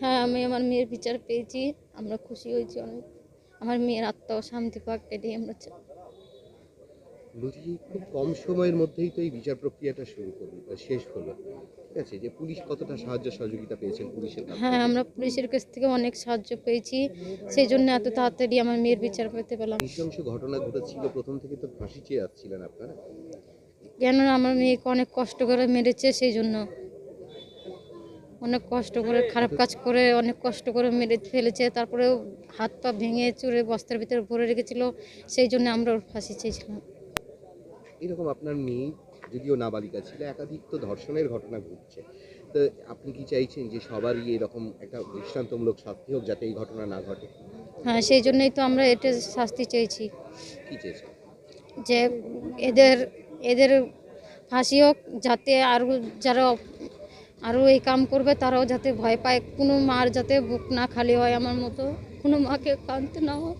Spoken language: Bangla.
হ্যাঁ আমি আমার মেয়ের বিচার পেয়েছি আমরা খুশি হয়েছি অনেক। আমার মেয়ের আত্মাও শান্তি পাক এটাই আমরা চাই। বলছি খুব কম সময়ের মধ্যেই তো এই বিচার প্রক্রিয়াটা শুরু করল শেষ হলো। ঠিক আছে যে পুলিশ কতটা সাহায্য সহযোগিতা পেয়েছেন পুলিশের হ্যাঁ আমরা পুলিশের কাছ থেকে অনেক সাহায্য পেয়েছি সেই জন্য এত তাড়াতাড়ি আমার মেয়ের বিচার পেতে পেলাম। নৃশংস ঘটনা ঘটেছিল প্রথম থেকে তো ফাঁসি চেয়ে আসছিলেন আপনারা? কেন আমার মেয়েকে অনেক কষ্ট করে মেরেছে সেই জন্য অনেক কষ্ট করে খারাপ কাজ করে অনেক কষ্ট করে মেরে ফেলেছে। তারপরেও হাত পা ভেঙে চুরে বস্তার ভিতরে ভরে রেখেছিল। সেই জন্য আমরা ওর ফাঁসি চেয়েছিলাম। এরকম আপনার মেয়ে যদিও নাবালিকা ছিল একাধিক তো ধর্ষণের ঘটনা ঘটছে। তো আপনি কি চাইছেন যে সবারই এরকম একটা দৃষ্টান্তমূলক শাস্তি হোক যাতে এই ঘটনা না ঘটে? হ্যাঁ সেই জন্যই তো আমরা এটা শাস্তি চেয়েছি। কি চেয়েছেন? যে এদের এদের ফাঁসি হোক যাতে আরও যারা আরও এই কাম করবে, তারাও যাতে ভয় পায়, কোনো মার যাতে বুক না খালি হয় আমার মতো, কোনো মাকে কাঁদতে না হয়।